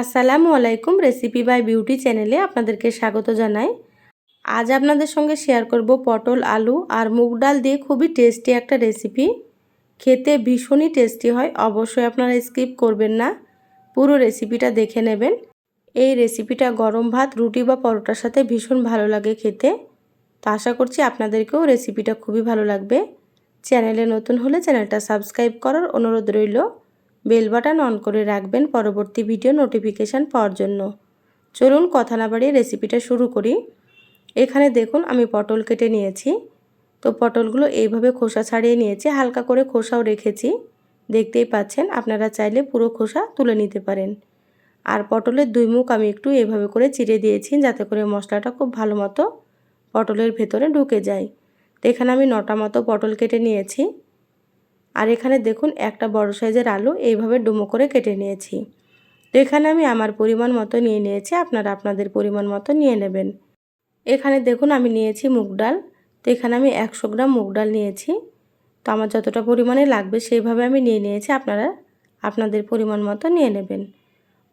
আসসালামু আলাইকুম recipe by beauty চ্যানেলে আপনাদেরকে স্বাগত জানাই। আজ আপনাদের সঙ্গে শেয়ার করব পটল, আলু আর মুগ ডাল দিয়ে খুবই টেস্টি একটা রেসিপি খেতে ভীষণই টেস্টি হয়, অবশ্যই আপনারা স্কিপ করবেন না। পুরো রেসিপিটা দেখে নেবেন। এই রেসিপিটা গরম ভাত, রুটি বা পরোটার সাথে ভীষণ ভালো লাগে খেতে। তো আশা করছি আপনাদেরকেও রেসিপিটা খুবই ভালো লাগবে। চ্যানেলে নতুন হলে চ্যানেলটা সাবস্ক্রাইব করার অনুরোধ রইল। বেল বাটন অন করে রাখবেন পরবর্তী ভিডিও নোটিফিকেশান পাওয়ার জন্য। চলুন কথা না বাড়িয়ে রেসিপিটা শুরু করি। এখানে দেখুন, আমি পটল কেটে নিয়েছি। তো পটলগুলো এইভাবে খোসা ছাড়িয়ে নিয়েছি, হালকা করে খোসাও রেখেছি। দেখতেই পাচ্ছেন, আপনারা চাইলে পুরো খোসা তুলে নিতে পারেন। আর পটলের দুই মুখ আমি একটু এভাবে করে চিড়ে দিয়েছি, যাতে করে মশলাটা খুব ভালো মতো পটলের ভেতরে ঢুকে যায়। তো এখানে আমি নটা মতো পটল কেটে নিয়েছি। আর এখানে দেখুন একটা বড় সাইজের আলু এইভাবে ডুমো করে কেটে নিয়েছি। তো এখানে আমি আমার পরিমাণ মতো নিয়ে নিয়েছি, আপনারা আপনাদের পরিমাণ মতো নিয়ে নেবেন। এখানে দেখুন আমি নিয়েছি মুগ ডাল, তো এখানে আমি একশো গ্রাম মুগ ডাল নিয়েছি। তো আমার যতটা পরিমাণে লাগবে সেইভাবে আমি নিয়ে নিয়েছি, আপনারা আপনাদের পরিমাণ মতো নিয়ে নেবেন।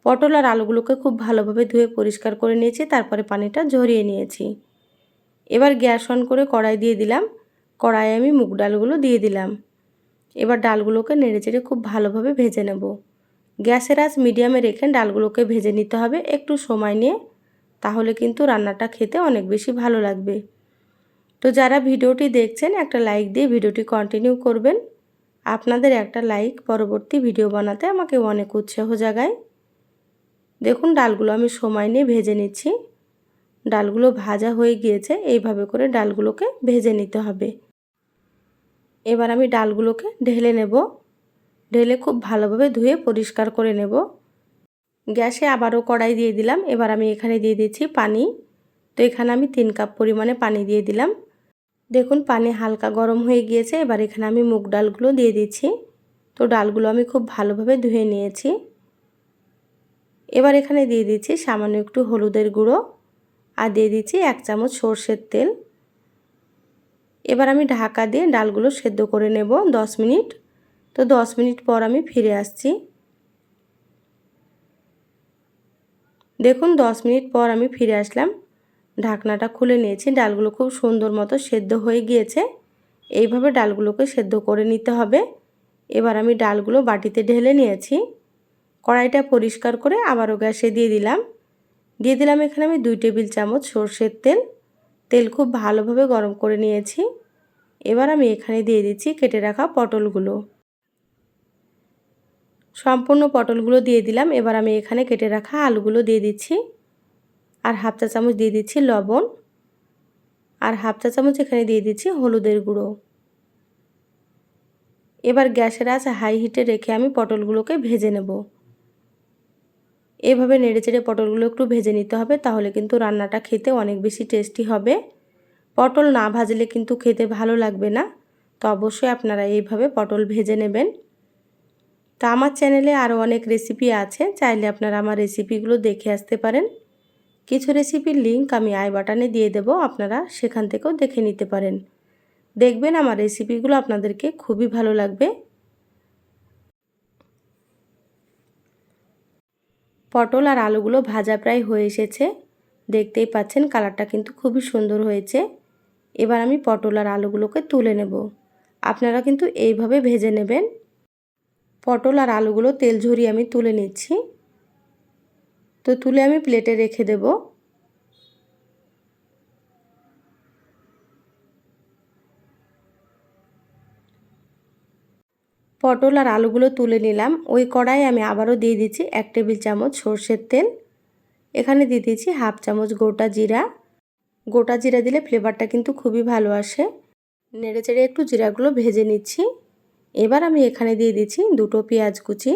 পটল আর আলুগুলোকে খুব ভালোভাবে ধুয়ে পরিষ্কার করে নিয়েছি, তারপরে পানিটা ঝরিয়ে নিয়েছি। এবার গ্যাস অন করে কড়াই দিয়ে দিলাম, কড়াইয়ে আমি মুগ ডালগুলো দিয়ে দিলাম। এবার ডালগুলোকে নেড়ে চেড়ে খুব ভালোভাবে ভেজে নেব। গ্যাসের আঁচ মিডিয়ামে রেখে ডালগুলোকে ভেজে নিতে হবে একটু সময় নিয়ে, তাহলে কিন্তু রান্নাটা খেতে অনেক বেশি ভালো লাগবে। তো যারা ভিডিওটি দেখছেন, একটা লাইক দিয়ে ভিডিওটি কন্টিনিউ করবেন। আপনাদের একটা লাইক পরবর্তী ভিডিও বানাতে আমাকে অনেক উৎসাহ জাগায়। দেখুন, ডালগুলো আমি সময় নিয়ে ভেজে নিচ্ছি। ডালগুলো ভাজা হয়ে গিয়েছে, এইভাবে করে ডালগুলোকে ভেজে নিতে হবে। এবার আমি ডালগুলোকে ঢেলে নেব। ঢেলে খুব ভালোভাবে ধুয়ে পরিষ্কার করে নেব। গ্যাসে আবারও কড়াই দিয়ে দিলাম। এবার আমি এখানে দিয়ে দিচ্ছি পানি। তো এখানে আমি তিন কাপ পরিমাণে পানি দিয়ে দিলাম। দেখুন, পানি হালকা গরম হয়ে গিয়েছে। এবার এখানে আমি মুগ ডালগুলো দিয়ে দিচ্ছি। তো ডালগুলো আমি খুব ভালোভাবে ধুয়ে নিয়েছি। এবার এখানে দিয়ে দিচ্ছি সামান্য একটু হলুদের গুঁড়ো। আর দিয়ে দিচ্ছি এক চামচ সর্ষের তেল। এবার আমি ঢাকা দিয়ে ডালগুলো সেদ্ধ করে নেব দশ মিনিট। তো দশ মিনিট পর আমি ফিরে আসছি। দেখুন, দশ মিনিট পর আমি ফিরে আসলাম। ঢাকনাটা খুলে নিয়েছি। ডালগুলো খুব সুন্দর মতো সেদ্ধ হয়ে গিয়েছে। এইভাবে ডালগুলোকে সেদ্ধ করে নিতে হবে। এবার আমি ডালগুলো বাটিতে ঢেলে নিয়েছি। কড়াইটা পরিষ্কার করে আবারও গ্যাসে দিয়ে দিলাম। দিয়ে দিলাম এখানে আমি দুই টেবিল চামচ সর্ষের তেল। তেল খুব ভালোভাবে গরম করে নিয়েছি। এবার আমি এখানে দিয়ে দিচ্ছি কেটে রাখা পটলগুলো। সম্পূর্ণ পটলগুলো দিয়ে দিলাম। এবার আমি এখানে কেটে রাখা আলুগুলো দিয়ে দিচ্ছি। আর হাফ চা চামচ দিয়ে দিচ্ছি লবণ। আর হাফ চা চামচ এখানে দিয়ে দিচ্ছি হলুদের গুঁড়ো। এবার গ্যাসের আঁচ হাই হিটে রেখে আমি পটলগুলোকে ভেজে নেব। এভাবে নেড়ে চেড়ে পটলগুলো একটু ভেজে নিতে হবে, তাহলে কিন্তু রান্নাটা খেতে অনেক বেশি টেস্টি হবে। পটল না ভাজলে কিন্তু খেতে ভালো লাগবে না, তো অবশ্যই আপনারা এইভাবে পটল ভেজে নেবেন। তো আমার চ্যানেলে আরও অনেক রেসিপি আছে, চাইলে আপনারা আমার রেসিপিগুলো দেখে আসতে পারেন। কিছু রেসিপির লিঙ্ক আমি আই বাটনে দিয়ে দেব, আপনারা সেখান থেকেও দেখে নিতে পারেন। দেখবেন আমার রেসিপিগুলো আপনাদেরকে খুবই ভালো লাগবে। পটল আর আলুগুলো ভাজা প্রায় হয়ে এসেছে। দেখতেই পাচ্ছেন কালারটা কিন্তু খুবই সুন্দর হয়েছে। এবার আমি পটল আর আলুগুলোকে তুলে নেব। আপনারা কিন্তু এইভাবে ভেজে নেবেন। পটল আর আলুগুলো তেল ঝরিয়ে আমি তুলে নিচ্ছি। তো তুলে আমি প্লেটে রেখে দেব। পটল আর আলুগুলো তুলে নিলাম। ওই কড়াই আমি আবারও দিয়ে দিচ্ছি এক টেবিল চামচ সর্ষের তেল। এখানে দিয়ে দিচ্ছি হাফ চামচ গোটা জিরা। গোটা জিরা দিলে ফ্লেভারটা কিন্তু খুবই ভালো আসে। নেড়ে চেড়ে একটু জিরাগুলো ভেজে নিচ্ছি। এবার আমি এখানে দিয়ে দিচ্ছি দুটো পেঁয়াজ কুচি।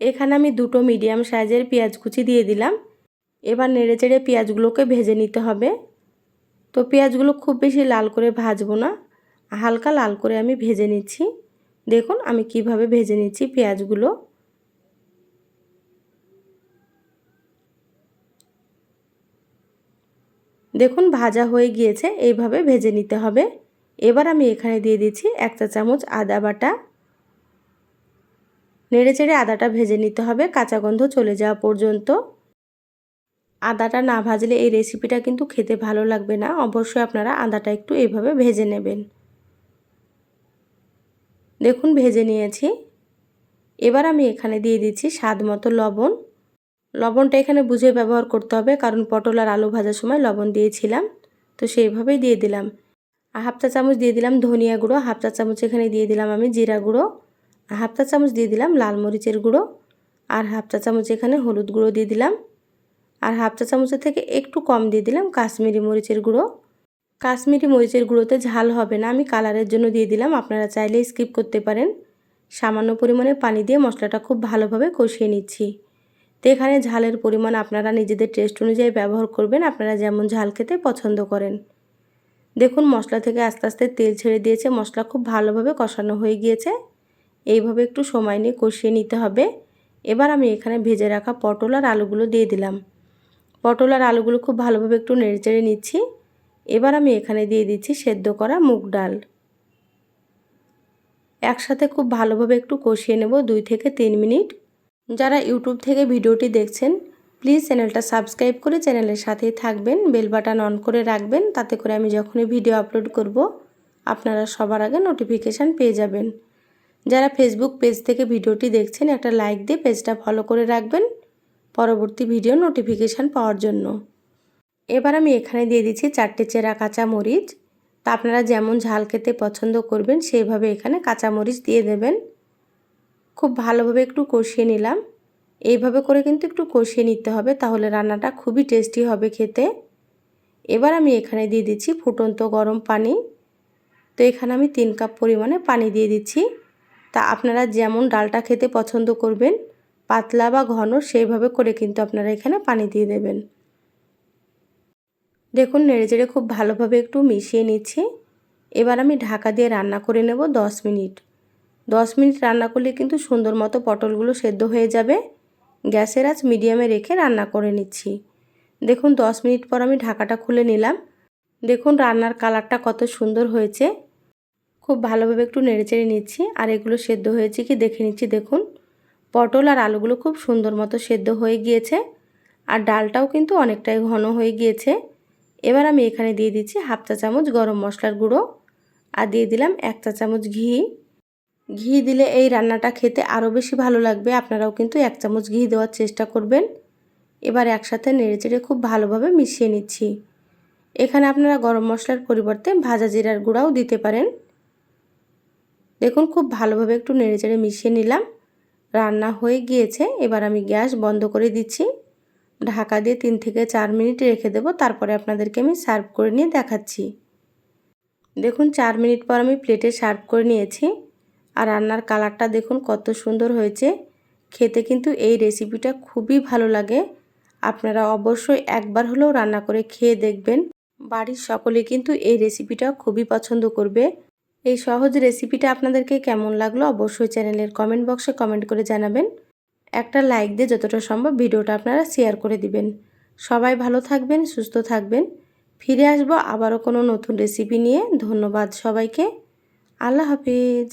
এখানে আমি দুটো মিডিয়াম সাইজের পেঁয়াজ কুচি দিয়ে দিলাম। এবার নেড়ে চেড়ে পেঁয়াজগুলোকে ভেজে নিতে হবে। তো পেঁয়াজগুলো খুব বেশি লাল করে ভাজবো না। হালকা লাল করে আমি ভেজে নিচ্ছি। দেখুন, আমি কীভাবে ভেজে নিচ্ছি পেঁয়াজগুলো। দেখুন, ভাজা হয়ে গিয়েছে, এইভাবে ভেজে নিতে হবে। এবার আমি এখানে দিয়ে দিচ্ছি এক চা চামচ আদা বাটা। নেড়ে চেড়ে আদাটা ভেজে নিতে হবে, কাঁচা গন্ধ চলে যাওয়া পর্যন্ত। আদাটা না ভাজলে এই রেসিপিটা কিন্তু খেতে ভালো লাগবে না। অবশ্যই আপনারা আদাটা একটু এইভাবে ভেজে নেবেন। দেখুন, ভেজে নিয়েছি। এবার আমি এখানে দিয়ে দিচ্ছি স্বাদ মতো লবণ। লবণটা এখানে বুঝে ব্যবহার করতে হবে, কারণ পটল আর আলু ভাজার সময় লবণ দিয়েছিলাম। তো সেইভাবেই দিয়ে দিলাম। হাফ চা চামচ দিয়ে দিলাম ধনিয়া গুঁড়ো, হাফ চা চামচ এখানে দিয়ে দিলাম আমি জিরা গুঁড়ো হাফ চা চামচ দিয়ে দিলাম লাল মরিচের গুঁড়ো, আর হাফ চা চামচ এখানে হলুদ গুঁড়ো দিয়ে দিলাম। আর হাফ চা চামচের থেকে একটু কম দিয়ে দিলাম কাশ্মীরি মরিচের গুঁড়ো। কাশ্মীরি মরিচের গুঁড়োতে ঝাল হবে না। আমি কালারের জন্য দিয়ে দিলাম। আপনারা চাইলে স্কিপ করতে পারেন। সামান্য পরিমাণে পানি দিয়ে মশলাটা খুব ভালোভাবে কষিয়ে নিচ্ছি। তো এখানে ঝালের পরিমাণ আপনারা নিজেদের টেস্ট অনুযায়ী ব্যবহার করবেন। আপনারা যেমন ঝাল খেতে পছন্দ করেন। দেখুন, মশলা থেকে আস্তে আস্তে তেল ছেড়ে দিয়েছে। মশলা খুব ভালোভাবে কষানো হয়ে গিয়েছে। এইভাবে একটু সময় নিয়ে কষিয়ে নিতে হবে। এবার আমি এখানে ভেজে রাখা পটল আর আলুগুলো দিয়ে দিলাম। পটল আর আলুগুলো খুব ভালোভাবে একটু নেড়ে চেড়ে নিচ্ছি। এবার আমি এখানে দিয়ে দিচ্ছি সেদ্ধ করা মুগ ডাল। একসাথে খুব ভালোভাবে একটু কষিয়ে নেব দুই থেকে তিন মিনিট। যারা ইউটিউব থেকে ভিডিওটি দেখছেন, প্লিজ চ্যানেলটা সাবস্ক্রাইব করে চ্যানেলের সাথেই থাকবেন, বেল বাটন অন করে রাখবেন, তাতে করে আমি যখনই ভিডিও আপলোড করব, আপনারা সবার আগে নোটিফিকেশান পেয়ে যাবেন। যারা ফেসবুক পেজ থেকে ভিডিওটি দেখছেন, একটা লাইক দিয়ে পেজটা ফলো করে রাখবেন, পরবর্তী ভিডিও নোটিফিকেশান পাওয়ার জন্য। এবার আমি এখানে দিয়ে দিচ্ছি চারটে চেরা কাঁচা মরিচ তা আপনারা যেমন ঝাল খেতে পছন্দ করবেন, সেইভাবে এখানে কাঁচা মরিচ দিয়ে দেবেন। খুব ভালোভাবে একটু কষিয়ে নিলাম। এইভাবে করে কিন্তু একটু কষিয়ে নিতে হবে, তাহলে রান্নাটা খুবই টেস্টি হবে খেতে। এবার আমি এখানে দিয়ে দিচ্ছি ফুটন্ত গরম পানি। তো এখানে আমি তিন কাপ পরিমাণে পানি দিয়ে দিচ্ছি। তা আপনারা যেমন ডালটা খেতে পছন্দ করবেন, পাতলা বা ঘন, সেইভাবে করে কিন্তু আপনারা এখানে পানি দিয়ে দেবেন। দেখুন, নেড়েচেড়ে খুব ভালোভাবে একটু মিশিয়ে নিচ্ছি। এবার আমি ঢাকা দিয়ে রান্না করে নেব দশ মিনিট। দশ মিনিট রান্না করলে কিন্তু সুন্দর মতো পটলগুলো সেদ্ধ হয়ে যাবে। গ্যাসের আঁচ মিডিয়ামে রেখে রান্না করে নিচ্ছি। দেখুন, দশ মিনিট পর আমি ঢাকাটা খুলে নিলাম। দেখুন, রান্নার কালারটা কত সুন্দর হয়েছে। খুব ভালোভাবে একটু নেড়েচেড়ে নিচ্ছি আর এগুলো সেদ্ধ হয়েছে কি দেখে নিচ্ছি। দেখুন, পটল আর আলুগুলো খুব সুন্দর মতো সেদ্ধ হয়ে গিয়েছে। আর ডালটাও কিন্তু অনেকটাই ঘন হয়ে গিয়েছে। এবার আমি এখানে দিয়ে দিচ্ছি হাফ চা চামচ গরম মশলার গুঁড়ো আর দিয়ে দিলাম এক চা চামচ ঘি। ঘি দিলে এই রান্নাটা খেতে আরও বেশি ভালো লাগবে। আপনারাও কিন্তু এক চামচ ঘি দেওয়ার চেষ্টা করবেন। এবার একসাথে নেড়েচেড়ে খুব ভালোভাবে মিশিয়ে নিচ্ছি। এখানে আপনারা গরম মশলার পরিবর্তে ভাজা জিরার গুঁড়াও দিতে পারেন। দেখুন খুব ভালোভাবে একটু নেড়েচেড়ে মিশিয়ে নিলাম। রান্না হয়ে গিয়েছে। এবার আমি গ্যাস বন্ধ করে দিচ্ছি। ঢাকা দিয়ে তিন থেকে চার মিনিট রেখে দেবো, তারপরে আপনাদেরকে আমি সার্ভ করে নিয়ে দেখাচ্ছি। দেখুন, চার মিনিট পর আমি প্লেটে সার্ভ করে নিয়েছি। আর রান্নার কালারটা দেখুন কত সুন্দর হয়েছে। খেতে কিন্তু এই রেসিপিটা খুবই ভালো লাগে। আপনারা অবশ্যই একবার হলেও রান্না করে খেয়ে দেখবেন। বাড়ির সকলে কিন্তু এই রেসিপিটা খুবই পছন্দ করবে। এই সহজ রেসিপিটা আপনাদেরকে কেমন লাগল অবশ্যই চ্যানেলের কমেন্ট বক্সে কমেন্ট করে জানাবেন। একটা লাইক দিয়ে যতটা সম্ভব ভিডিওটা আপনারা শেয়ার করে দিবেন। সবাই ভালো থাকবেন, সুস্থ থাকবেন। ফিরে আসব আবারও কোনো নতুন রেসিপি নিয়ে। ধন্যবাদ সবাইকে। আল্লাহ হাফিজ।